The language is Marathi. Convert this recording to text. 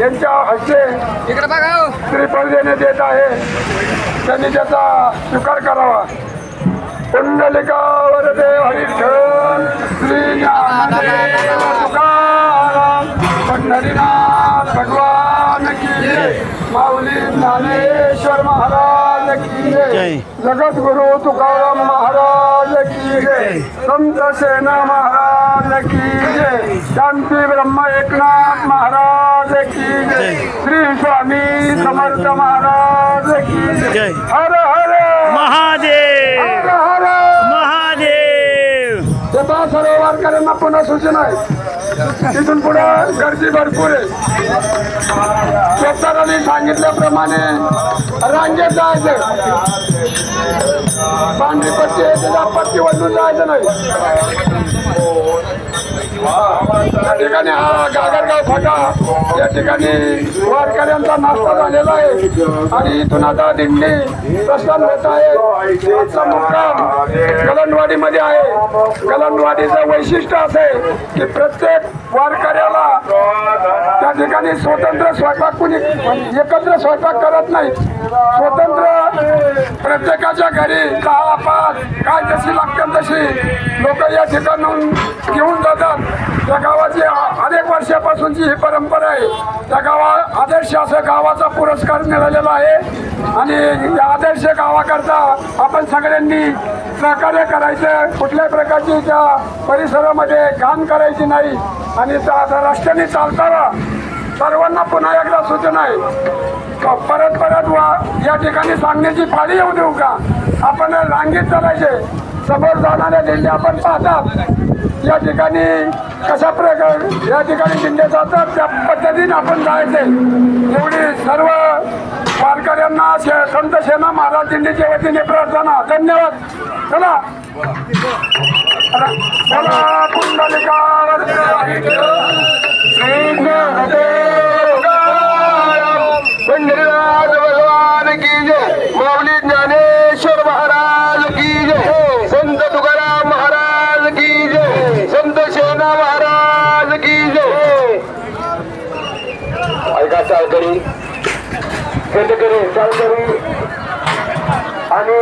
यांच्या हस्ते इकडे बघा हो. श्रीफळ देण्यात येत आहे. त्यांनी त्याचा स्वीकार करावा. पुंडलिकावर देव हरिठन श्री ज्ञानदेव तुकाराम पंढरीनाथ भगवान की जय. माऊली ज्ञानेश्वर महाराज की जय. जगद्गुरु तुकाराम महाराज की जय. संत सेना महाराज की जय. शांती ब्रह्म एकनाथ महाराज की जय। श्री स्वामी समर्थ महाराज की जय। हर हर। महादेव। हर हर। महादेव। स्वतः सर्व वारकऱ्यांना पुन्हा सूचना आहे. तिथून पुढे गर्दी भरपूर आहे. शेतकऱ्यांनी सांगितल्याप्रमाणे रांगेत जायचं. पांढरी पट्टी आहे त्याला पट्टी जायचं नाही. या ठिकाणी हा गागरगाव फाटा. या ठिकाणी वारकऱ्यांचा नाश्ता झालेला आहे. आणि इथून आता दिंडी प्रस्थान होत आहे. आजचा मुक्काम आहे. गलंडवाडीचं वैशिष्ट्य असं आहे की प्रत्येक वारकऱ्याला त्या ठिकाणी स्वतंत्र स्वयंपाक कुणी एकत्र स्वयंपाक करत नाही स्वतंत्र प्रत्येकाच्या घरी दहा पाच काय जशी लागतात तशी. लोक या ठिकाणून घेऊन जातात. त्या गावाची अनेक वर्षापासूनची ही परंपरा आहे. त्या गावा आदर्श असं गावाचा पुरस्कार मिळालेला आहे. आणि या आदर्श गावाकरता आपण सगळ्यांनी सहकार्य करायचं. कुठल्याही प्रकारची त्या परिसरामध्ये घाण करायची नाही. आणि त्या रस्त्याने चालताना सर्वांना पुन्हा एकदा सूचना आहे. परत परत वा. या ठिकाणी सांगण्याची फाळी येऊ देऊ का? आपण रांगेत चालायचे. समोर जाणाऱ्या दिंड्या आपण पाहतात. या ठिकाणी कशा प्रकारे या ठिकाणी दिंड्या जातात त्या पद्धतीने आपण जायचे. एवढी सर्व वारकऱ्यांना शे- संत सेना महाराज दिंडीच्या वतीने प्रार्थना. धन्यवाद. चला. चला. पुंडलिका पंढरीनाथ भगवान की जय। माऊली ज्ञानेश्वर महाराज की जय। संत तुकाराम महाराज की जय। संत सेना महाराज की जय। ऐका चालकरी चालकरी चालकरी आणि